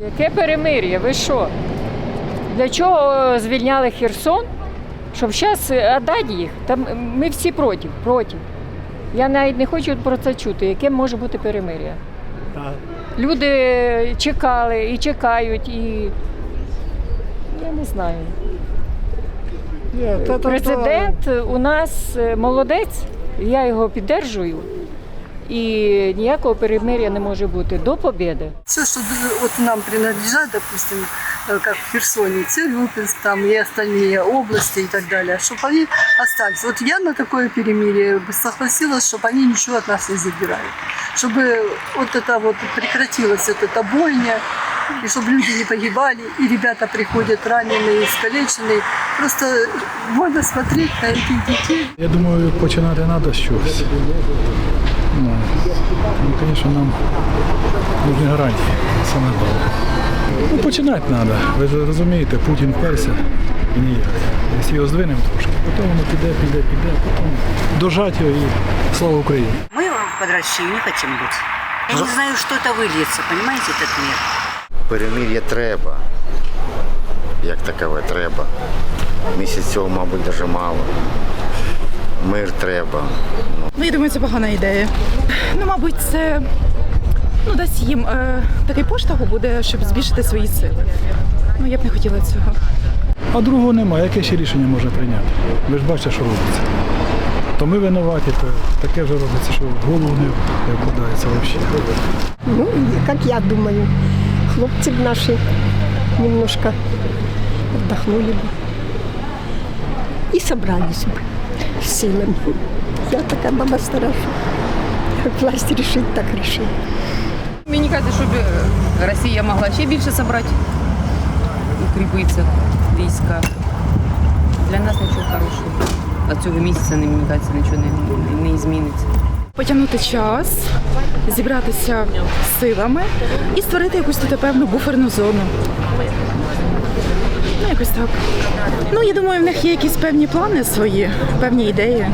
Яке перемир'я? Ви що? Для чого звільняли Херсон? Щоб зараз віддати їх? Там ми всі проти, проти. Я навіть не хочу про це чути, яке може бути перемир'я. Люди чекали і чекають, і я не знаю. Президент у нас е, молодець, я його підтримую І ніякого перемир'я не може бути до побєди. Все, что вот нам принадлежат, допустим, э, как в Херсоне, Цирюпинск там и остальные области и так далее, чтобы они остались. Вот я на такое перемирие бы согласилась, чтобы они ничего от нас не забирали. Чтобы вот это вот прекратилась вот эта бойня, и чтобы люди не погибали, и ребята приходят раненые, искалеченные. Просто больно смотреть на этих детей. Я думаю, починати треба з чогось. Ну, ну, звісно, нам нужні гарантії, саме головне. Ну, починати треба. Ви ж розумієте, Путін вперся і ніяк. Якщо його здвинемо трошки, потім воно піде, піде, піде, потім дожать його і слава Україні. Мы под Россию не хотим быть. Я не знаю, что это выльется, понимаете, этот мир. Перемир'я треба. Як такове треба. Місяць цього, мабуть, дуже мало. Мир треба. Ну, я думаю, це погана ідея. Ну, мабуть, це ну, дасть їм е, такий поштовх буде, щоб збільшити свої сили. Ну, я б не хотіла цього. А другого немає. Яке ще рішення можна прийняти? Ви ж бачите, що робиться. То ми винуваті, то таке вже робиться, що в голову не вкладається взагалі. Ну, и, как я думаю, хлопцы б наши немножко отдохнули бы и собрались бы с. Я такая баба старая, как власть решит, так решит. Мені кажуть, щоб е, Росія могла ще більше зібрати, укріпитися війська. Для нас нічого хорошого. А цього місяця, мені кажеться, нічого не, не зміниться. Потягнути час, зібратися силами і створити якусь тут певну буферну зону. Якось так. Ну, я думаю, в них є якісь певні плани свої, певні ідеї.